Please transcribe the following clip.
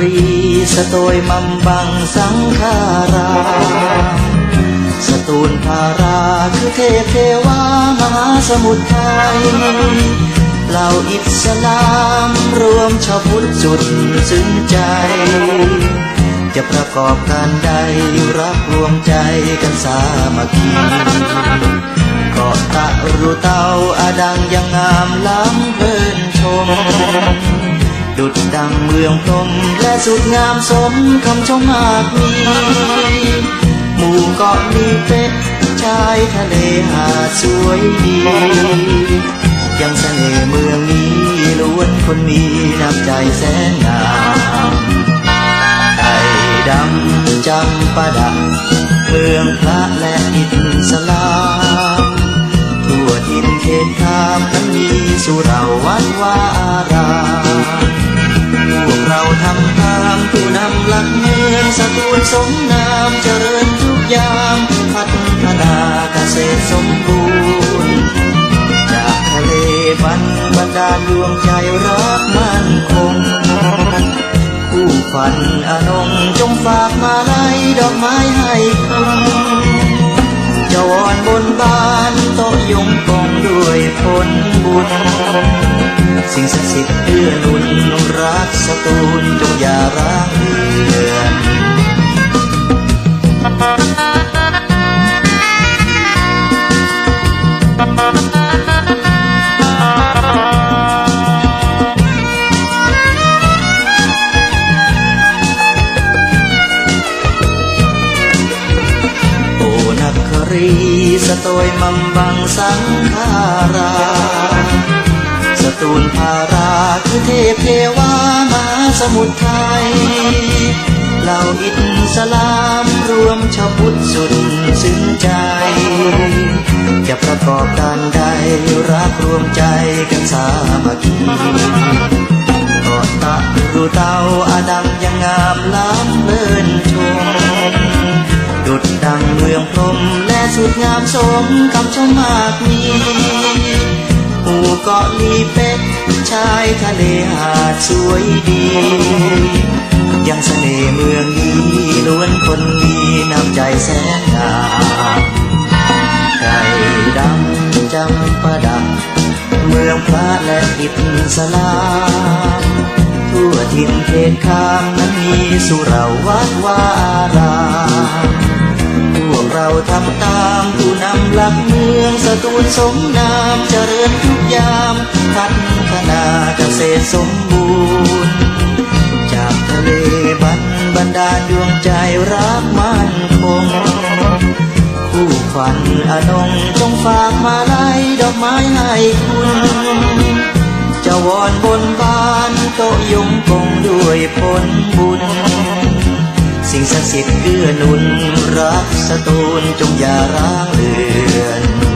รีสโตยมัมบังสังขาราสตูลภาราคือเทพเทวามหาสมุทรไทยเหล่าอิสลามรวมชาวพุทธจุดซึ้งใจ จะประกอบการใดรักรวมใจกันสามัคคีเกาะตะรุเตาอาดังยังงามล้ำเพลินชม ดุดดังเมืองพรมและสุดงามสมคำชมมากมีหมู่เกาะมีเป็ดชายทะเลหาสวยดี ยังเสน่ห์เมืองนี้ล้วนคนมีน้ำใจแสนงามไก่ดำจำปาดะเมืองพระและอิสลามทั่วทินเขตคามนั้นมีสุราวัดวาอาราม วกเราทำตามผู้นำหลักเมืองสตูลสมนามเจริญทุกยามพัฒนาเกษตรสมบูรณ์ จากทะเลบันบันดาลดวงใจรักมั่นคงผู้ฝันอนงจงฝากมาลัยดอกไม้ให้คุณจะวอนบนบานโตยงกองด้วยผลบุญ สิ่งศักดิ์สิทธิ์เอื้อนุนรักสตูลจงอย่าร้างเรือนโอนักครีสโตยมัมบังสังขารา ตูลภาราคือเทพเทวามาสมุทรไทยเหล่าอิสลามรวมชาวพุทธสุดซึ้งใจ จะประกอบการใดรักรวมใจกันสามัคคีกาะตะรูเตาอาดังยังงามล้ำเลินชมดุดดังเมืองพรมและสุดงามสมคำชมมากมี เกาะลีเป็ดชายทะเลหาดสวยดี ยังเสน่ห์เมืองนี้ล้วนคนมีน้ำใจแสนงามไก่ดำจำปาดักเมืองพระและอิสลามทั่วทินเขตคามนั้นมีสุราวัดวาราม เราทำตามผู้นำหลักเมืองสตูลสมนามเจริญทุกยามพัฒนาเกษตรสมบูรณ์ จากทะเลบันบันดาลดวงใจรักมั่นคงผู้ฝันอนงจงฝากมาลัยดอกไม้ให้คุณจะวอนบนบานโตยงคงด้วยผลบุญ สิทธิ์เกื้อหนุนรักสตูนจงอย่าร้างเรือน